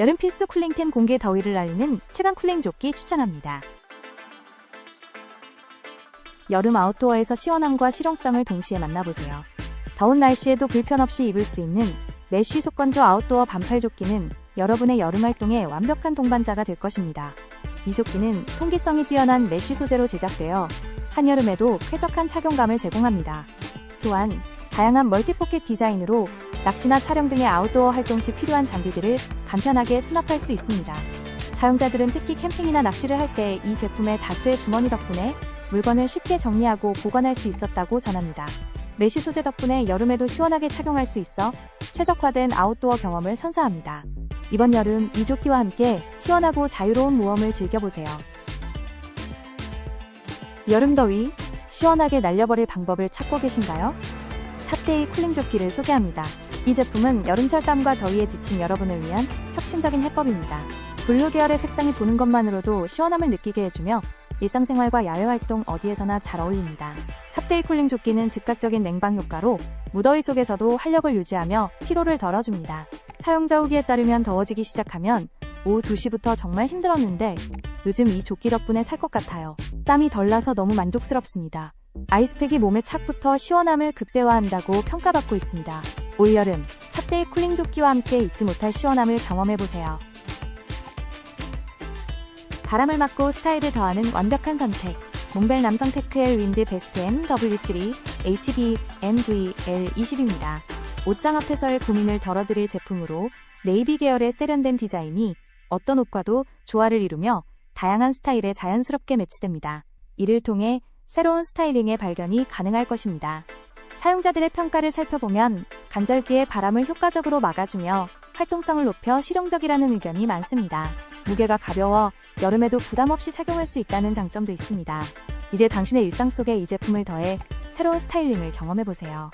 여름 필수 쿨링템 공개 더위를 날리는 최강 쿨링 조끼 추천합니다. 여름 아웃도어에서 시원함과 실용성을 동시에 만나보세요. 더운 날씨에도 불편 없이 입을 수 있는 메쉬 속건조 아웃도어 반팔 조끼는 여러분의 여름 활동에 완벽한 동반자가 될 것입니다. 이 조끼는 통기성이 뛰어난 메쉬 소재로 제작되어 한여름에도 쾌적한 착용감을 제공합니다. 또한 다양한 멀티포켓 디자인으로 낚시나 촬영 등의 아웃도어 활동 시 필요한 장비들을 간편하게 수납할 수 있습니다. 사용자들은 특히 캠핑이나 낚시를 할 때 이 제품의 다수의 주머니 덕분에 물건을 쉽게 정리하고 보관할 수 있었다고 전합니다. 메쉬 소재 덕분에 여름에도 시원하게 착용할 수 있어 최적화된 아웃도어 경험을 선사합니다. 이번 여름 이 조끼와 함께 시원하고 자유로운 모험을 즐겨보세요. 여름 더위 시원하게 날려버릴 방법을 찾고 계신가요? 찻데이 쿨링 조끼를 소개합니다. 이 제품은 여름철 땀과 더위에 지친 여러분을 위한 혁신적인 해법입니다. 블루 계열의 색상이 보는 것만으로도 시원함을 느끼게 해주며 일상생활과 야외 활동 어디에서나 잘 어울립니다. 찹데이 쿨링 조끼는 즉각적인 냉방 효과로 무더위 속에서도 활력을 유지하며 피로를 덜어줍니다. 사용자 후기에 따르면 더워지기 시작하면 오후 2시부터 정말 힘들었는데 요즘 이 조끼 덕분에 살 것 같아요. 땀이 덜 나서 너무 만족스럽습니다. 아이스팩이 몸의 착부터 시원함을 극대화한다고 평가받고 있습니다. 올여름 찹데이 쿨링 조끼와 함께 잊지 못할 시원함을 경험해보세요. 바람을 막고 스타일을 더하는 완벽한 선택. 몽벨 남성 테크엘 윈드 베스트 M W3 HB MV L20입니다. 옷장 앞에서의 고민을 덜어드릴 제품으로 네이비 계열의 세련된 디자인이 어떤 옷과도 조화를 이루며 다양한 스타일에 자연스럽게 매치됩니다. 이를 통해 새로운 스타일링의 발견이 가능할 것입니다. 사용자들의 평가를 살펴보면 간절기에 바람을 효과적으로 막아주며 활동성을 높여 실용적이라는 의견이 많습니다. 무게가 가벼워 여름에도 부담 없이 착용할 수 있다는 장점도 있습니다. 이제 당신의 일상 속에 이 제품을 더해 새로운 스타일링을 경험해보세요.